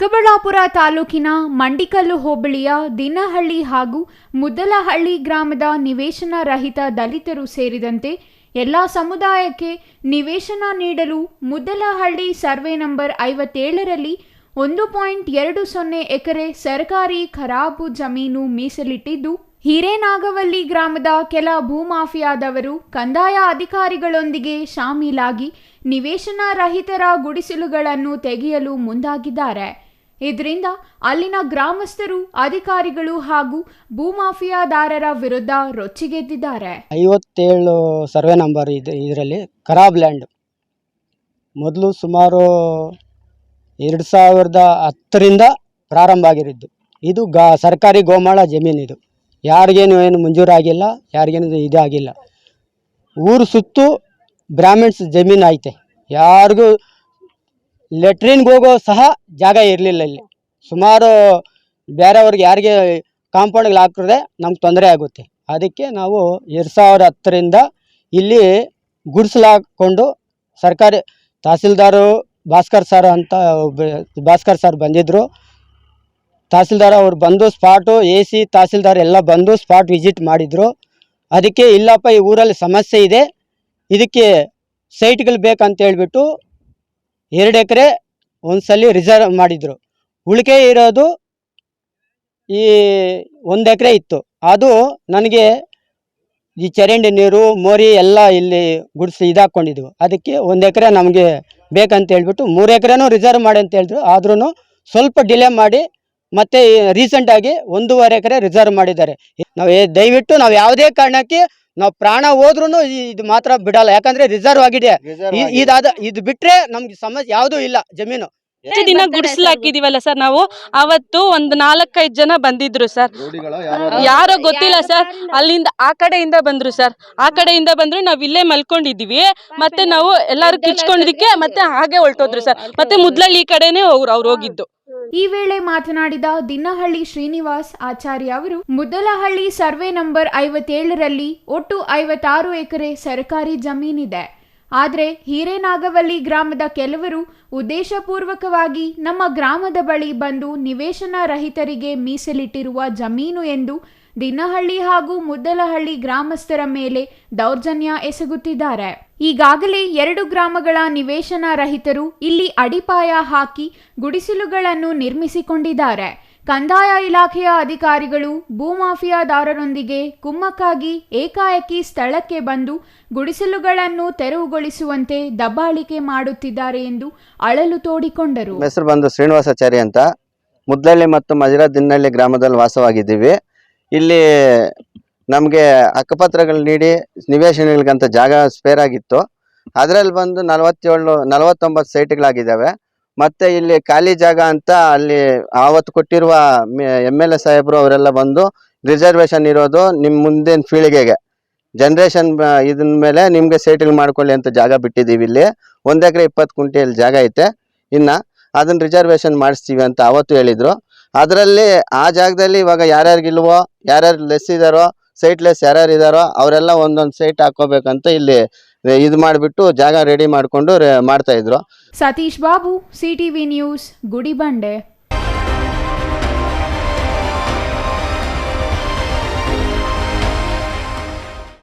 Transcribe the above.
ಚಿಕ್ಕಬಳ್ಳಾಪುರ ತಾಲೂಕಿನ ಮಂಡಿಕಲ್ಲು ಹೋಬಳಿಯ ದಿನಹಳ್ಳಿ ಹಾಗೂ ಮುದ್ದಲಹಳ್ಳಿ ಗ್ರಾಮದ ನಿವೇಶನ ರಹಿತ ದಲಿತರು ಸೇರಿದಂತೆ ಎಲ್ಲ ಸಮುದಾಯಕ್ಕೆ ನಿವೇಶನ ನೀಡಲು ಮುದ್ದಲಹಳ್ಳಿ ಸರ್ವೆ ನಂಬರ್ ಐವತ್ತೇಳರಲ್ಲಿ ಒಂದು ಪಾಯಿಂಟ್ ಎರಡು ಸೊನ್ನೆ ಎಕರೆ ಸರ್ಕಾರಿ ಖರಾಬು ಜಮೀನು ಮೀಸಲಿಟ್ಟಿದ್ದು, ಹಿರೇನಾಗವಲ್ಲಿ ಗ್ರಾಮದ ಕೆಲ ಭೂಮಾಫಿಯಾದವರು ಕಂದಾಯ ಅಧಿಕಾರಿಗಳೊಂದಿಗೆ ಶಾಮೀಲಾಗಿ ನಿವೇಶನ ರಹಿತರ ಗುಡಿಸಲುಗಳನ್ನು ತೆಗೆಯಲು ಮುಂದಾಗಿದ್ದಾರೆ. ಇದರಿಂದ ಅಲ್ಲಿನ ಗ್ರಾಮಸ್ಥರು, ಅಧಿಕಾರಿಗಳು ಹಾಗೂ ಭೂಮಾಫಿಯಾದಾರರ ವಿರುದ್ಧ ರೊಚ್ಚಿಗೆದ್ದಿದ್ದಾರೆ. ಐವತ್ತೇಳು ಸರ್ವೆ ನಂಬರ್ ಇದೆ, ಇದರಲ್ಲಿ ಖರಾಬ್ ಲ್ಯಾಂಡ್. ಮೊದಲು ಸುಮಾರು ಎರಡು ಸಾವಿರದ ಹತ್ತರಿಂದ ಪ್ರಾರಂಭ ಆಗಿರಿದ್ದು ಇದು ಗಾ, ಸರ್ಕಾರಿ ಗೋಮಾಳ ಜಮೀನು ಇದು. ಯಾರಿಗೇನು ಏನು ಮಂಜೂರಾಗಿಲ್ಲ, ಯಾರಿಗೇನು ಇದಾಗಿಲ್ಲ. ಊರು ಸುತ್ತು ಬ್ರಾಹ್ಮಿಣ್ಸ್ ಜಮೀನು ಐತೆ. ಯಾರಿಗೂ ಲೆಟ್ರಿನ್ಗೆ ಹೋಗೋ ಸಹ ಜಾಗ ಇರಲಿಲ್ಲ ಇಲ್ಲಿ. ಸುಮಾರು ಬೇರೆಯವ್ರಿಗೆ ಯಾರಿಗೆ ಕಾಂಪೌಂಡ್ಗಳು ಹಾಕಿದ್ರೆ ನಮ್ಗೆ ತೊಂದರೆ ಆಗುತ್ತೆ. ಅದಕ್ಕೆ ನಾವು ಎರಡು ಸಾವಿರದ ಹತ್ತರಿಂದ ಇಲ್ಲಿ ಗುಡಿಸಲು ಹಾಕ್ಕೊಂಡು ಸರ್ಕಾರಿ ತಹಸೀಲ್ದಾರು ಭಾಸ್ಕರ್ ಸರ್ ಅಂತ ಭಾಸ್ಕರ್ ಸರ್ ಬಂದಿದ್ದರು ತಹಸೀಲ್ದಾರ್ ಅವ್ರು ಬಂದು ಸ್ಪಾಟು, ಎ ಸಿ, ತಹಸೀಲ್ದಾರ್ ಎಲ್ಲ ಬಂದು ಸ್ಪಾಟ್ ವಿಸಿಟ್ ಮಾಡಿದರು. ಅದಕ್ಕೆ ಇಲ್ಲಪ್ಪ, ಈ ಊರಲ್ಲಿ ಸಮಸ್ಯೆ ಇದೆ. ಇದಕ್ಕೆ ಸೈಟ್ಗಳು ಬೇಕಂತ ಹೇಳ್ಬಿಟ್ಟು ಎರಡು ಎಕರೆ ಒಂದ್ಸಲಿ ರಿಸರ್ವ್ ಮಾಡಿದರು. ಉಳಿಕೆ ಇರೋದು ಈ ಒಂದು ಎಕರೆ ಇತ್ತು. ಅದು ನನಗೆ ಈ ಚರಂಡಿ ನೀರು, ಮೋರಿ ಎಲ್ಲ ಇಲ್ಲಿ ಗುಡಿಸಿ ಇದಾಕೊಂಡಿದ್ವು. ಅದಕ್ಕೆ ಒಂದು ಎಕರೆ ನಮಗೆ ಬೇಕಂತ ಹೇಳ್ಬಿಟ್ಟು ಮೂರು ಎಕರೆನೂ ರಿಸರ್ವ್ ಮಾಡಿ ಅಂತ ಹೇಳಿದ್ರು. ಆದ್ರೂ ಸ್ವಲ್ಪ ಡಿಲೇ ಮಾಡಿ ಮತ್ತೆ ರೀಸೆಂಟ್ ಆಗಿ ಒಂದೂವರೆ ಎಕರೆ ರಿಸರ್ವ್ ಮಾಡಿದ್ದಾರೆ. ನಾವು ಏ- ದಯವಿಟ್ಟು ನಾವು ಯಾವುದೇ ಕಾರಣಕ್ಕೆ ನಾವು ಪ್ರಾಣ ಹೋದ್ರೂ ಇದು ಮಾತ್ರ ಬಿಡಲ್ಲ. ಯಾಕಂದ್ರೆ ರಿಸರ್ವ್ ಆಗಿದೆ. ಇದಾದ ಇದು ಬಿಟ್ರೆ ನಮ್ಗೆ ಸಮಸ್ಯೆ ಯಾವುದೂ ಇಲ್ಲ. ಜಮೀನು. ಎಷ್ಟು ದಿನ ಗುಡಿಸಲಾಕಿದೀವಲ್ಲ ಸರ್. ನಾವು? ಅವತ್ತು ಒಂದ್ ನಾಲ್ಕೈದು ಜನ ಬಂದಿದ್ರು ಸರ್. ಯಾರೋ ಗೊತ್ತಿಲ್ಲ ಸರ್. ಅಲ್ಲಿಂದ ಆ ಕಡೆಯಿಂದ ಬಂದ್ರು ಸರ್. ಆ ಕಡೆಯಿಂದ ಬಂದ್ರು ನಾವ್ ಇಲ್ಲೇ ಮಲ್ಕೊಂಡಿದೀವಿ. ಮತ್ತೆ ನಾವು ಎಲ್ಲಾರು ಕಿಚ್ಕೊಂಡಿದ್ದಕ್ಕೆ ಮತ್ತೆ ಹಾಗೆ ಹೊಲ್ಟೋದ್ರು ಸರ್. ಮತ್ತೆ ಮೊದ್ಲಲ್ಲಿ ಈ ಕಡೆನೆ ಅವ್ರು ಅವ್ರು ಹೋಗಿದ್ದು. ಈ ವೇಳೆ ಮಾತನಾಡಿದ ದಿನಹಳ್ಳಿ ಶ್ರೀನಿವಾಸ್ ಆಚಾರ್ಯ ಅವರು, ಮುದ್ದಲಹಳ್ಳಿ ಸರ್ವೆ ನಂಬರ್ ಐವತ್ತೇಳರಲ್ಲಿ ಒಟ್ಟು ಐವತ್ತಾರು ಎಕರೆ ಸರ್ಕಾರಿ ಜಮೀನಿದೆ. ಆದರೆ ಹಿರೇನಾಗವಲ್ಲಿ ಗ್ರಾಮದ ಕೆಲವರು ಉದ್ದೇಶಪೂರ್ವಕವಾಗಿ ನಮ್ಮ ಗ್ರಾಮದ ಬಳಿ ಬಂದು ನಿವೇಶನ ರಹಿತರಿಗೆ ಮೀಸಲಿಟ್ಟಿರುವ ಜಮೀನು ಎಂದು ದಿನಹಳ್ಳಿ ಹಾಗೂ ಮುದ್ದಲಹಳ್ಳಿ ಗ್ರಾಮಸ್ಥರ ಮೇಲೆ ದೌರ್ಜನ್ಯ ಎಸಗುತ್ತಿದ್ದಾರೆ. ಈಗಾಗಲೇ ಎರಡು ಗ್ರಾಮಗಳ ನಿವೇಶನ ರಹಿತರು ಇಲ್ಲಿ ಅಡಿಪಾಯ ಹಾಕಿ ಗುಡಿಸಲುಗಳನ್ನು ನಿರ್ಮಿಸಿಕೊಂಡಿದ್ದಾರೆ. ಕಂದಾಯ ಇಲಾಖೆಯ ಅಧಿಕಾರಿಗಳು ಭೂಮಾಫಿಯಾದಾರರೊಂದಿಗೆ ಕುಮ್ಮಕ್ಕಾಗಿ ಏಕಾಏಕಿ ಸ್ಥಳಕ್ಕೆ ಬಂದು ಗುಡಿಸಲುಗಳನ್ನು ತೆರವುಗೊಳಿಸುವಂತೆ ದಬ್ಬಾಳಿಕೆ ಮಾಡುತ್ತಿದ್ದಾರೆ ಎಂದು ಅಳಲು ತೋಡಿಕೊಂಡರು. ಹೆಸರು ಬಂದು ಶ್ರೀನಿವಾಸಾಚಾರಿ ಅಂತ. ಮುದ್ದಳ್ಳಿ ಮತ್ತು ಮಜಿರಾ ದಿನ್ನಳ್ಳಿ ಗ್ರಾಮದಲ್ಲಿ ವಾಸವಾಗಿದ್ದೀವಿ. ಇಲ್ಲಿ ನಮಗೆ ಅಕ್ಕಪತ್ರಗಳು ನೀಡಿ ನಿವೇಶನಗಳಿಗಂತ ಜಾಗ ಸ್ಪೇರ್ ಆಗಿತ್ತು. ಅದರಲ್ಲಿ ಬಂದು ನಲವತ್ತೇಳು, ನಲವತ್ತೊಂಬತ್ತು ಸೈಟ್ಗಳಾಗಿದ್ದಾವೆ. ಮತ್ತೆ ಇಲ್ಲಿ ಖಾಲಿ ಜಾಗ ಅಂತ ಅಲ್ಲಿ ಆವತ್ತು ಕೊಟ್ಟಿರುವ ಎಂ ಎಲ್ ಎ ಸಾಹೇಬರು ಅವರೆಲ್ಲ ಬಂದು ರಿಸರ್ವೇಶನ್ ಇರೋದು ನಿಮ್ಮ ಮುಂದಿನ ಪೀಳಿಗೆಗೆ. ಜನ್ರೇಷನ್ ಇದನ್ ಮೇಲೆ ನಿಮಗೆ ಸೈಟ್ಗಳು ಮಾಡ್ಕೊಳ್ಳಿ ಅಂತ ಜಾಗ ಬಿಟ್ಟಿದ್ದೀವಿ ಇಲ್ಲಿ. ಒಂದು ಎಕರೆ ಇಪ್ಪತ್ತು ಕುಂಟೆಯಲ್ಲಿ ಜಾಗ ಐತೆ. ಇನ್ನು ಅದನ್ನ ರಿಸರ್ವೇಶನ್ ಮಾಡಿಸ್ತೀವಿ ಅಂತ ಅವತ್ತು ಹೇಳಿದ್ರು. ಅದರಲ್ಲಿ ಆ ಜಾಗದಲ್ಲಿ ಇವಾಗ ಯಾರ್ಯಾರಿಗಿಲ್ವೋ ಯಾರ್ಯಾರು ಲೆಸ್ ಇದ್ದಾರೋ ಸೈಟ್ ಲೆಸ್ ಯಾರ್ಯಾರು ಇದಾರೋ ಅವರೆಲ್ಲ ಒಂದೊಂದು ಸೈಟ್ ಹಾಕೋಬೇಕಂತ ಇಲ್ಲಿ ಇದು ಮಾಡಿಬಿಟ್ಟು ಜಾಗ ರೆಡಿ ಮಾಡಿಕೊಂಡು ಮಾಡ್ತಾ ಇದ್ರು. Satish Babu CTV news Gudibande